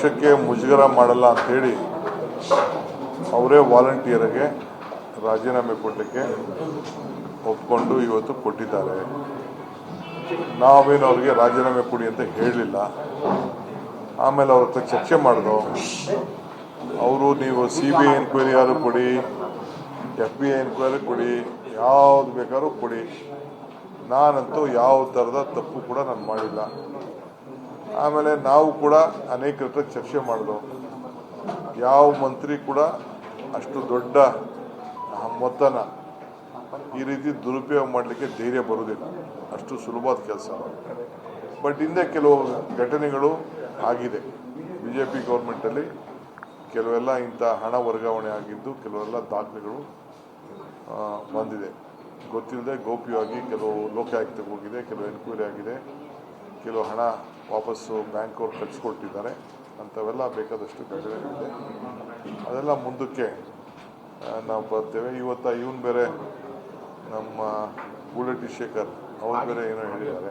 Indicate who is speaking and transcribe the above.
Speaker 1: ಪಕ್ಷಕ್ಕೆ ಮುಜುಗರ ಮಾಡಲ್ಲ ಅಂಥೇಳಿ ಅವರೇ ವಾಲಂಟಿಯರ್ಗೆ ರಾಜೀನಾಮೆ ಕೊಡಲಿಕ್ಕೆ ಒಪ್ಕೊಂಡು ಇವತ್ತು ಕೊಟ್ಟಿದ್ದಾರೆ. ನಾವೇನು ಅವ್ರಿಗೆ ರಾಜೀನಾಮೆ ಕೊಡಿ ಅಂತ ಹೇಳಲಿಲ್ಲ ಆಮೇಲೆ ಅವ್ರ ಹತ್ರ ಚರ್ಚೆ ಮಾಡಿದ್ರು ಅವರು ನೀವು ಸಿ ಬಿ ಐ ಎನ್ಕ್ವೈರಿ ಯಾರು ಕೊಡಿ ಎಫ್ ಬಿ ಐ ಎನ್ಕ್ವೈರಿ ಕೊಡಿ, ಯಾವ್ದು ಬೇಕಾದ್ರೂ ಕೊಡಿ. ನಾನಂತೂ ಯಾವ ಥರದ ತಪ್ಪು ಕೂಡ ನಾನು ಮಾಡಿಲ್ಲ. ಆಮೇಲೆ ನಾವು ಕೂಡ ಅನೇಕ ಹತ್ರ ಚರ್ಚೆ ಮಾಡಿದ್ವು. ಯಾವ ಮಂತ್ರಿ ಕೂಡ ಅಷ್ಟು ದೊಡ್ಡ ಮೊತ್ತನ ಈ ರೀತಿ ದುರುಪಯೋಗ ಮಾಡಲಿಕ್ಕೆ ಧೈರ್ಯ ಬರುವುದಿಲ್ಲ. ಅಷ್ಟು ಸುಲಭವಾದ ಕೆಲಸ ಬಟ್ ಹಿಂದೆ ಕೆಲವು ಘಟನೆಗಳು ಆಗಿದೆ. ಬಿ ಜೆ ಪಿ ಗೌರ್ಮೆಂಟಲ್ಲಿ ಕೆಲವೆಲ್ಲ ಇಂಥ ಹಣ ವರ್ಗಾವಣೆ ಆಗಿದ್ದು ಕೆಲವೆಲ್ಲ ದಾಖಲೆಗಳು ಬಂದಿದೆ. ಗೊತ್ತಿಲ್ಲದೆ ಗೋಪ್ಯವಾಗಿ ಕೆಲವು ಲೋಕಾಯುಕ್ತಕ್ಕೆ ಹೋಗಿದೆ, ಕೆಲವು ಎನ್ಕ್ವೈರಿ ಆಗಿದೆ, ಕೆಲವು ಹಣ ವಾಪಸ್ಸು ಬ್ಯಾಂಕ್ ಅವ್ರು ಕಳಿಸ್ಕೊಟ್ಟಿದ್ದಾರೆ. ಅಂಥವೆಲ್ಲ ಬೇಕಾದಷ್ಟು ಘಟನೆಗಳಿದೆ ಅದೆಲ್ಲ ಮುಂದಕ್ಕೆ ನಾವು ಬರ್ತೇವೆ. ಇವತ್ತು ಇವನು ಬೇರೆ ನಮ್ಮ ಬುಲೆಟಿ ಶೇಖರ್ ಅವ್ರು ಬೇರೆ ಏನೋ ಹೇಳಿದ್ದಾರೆ.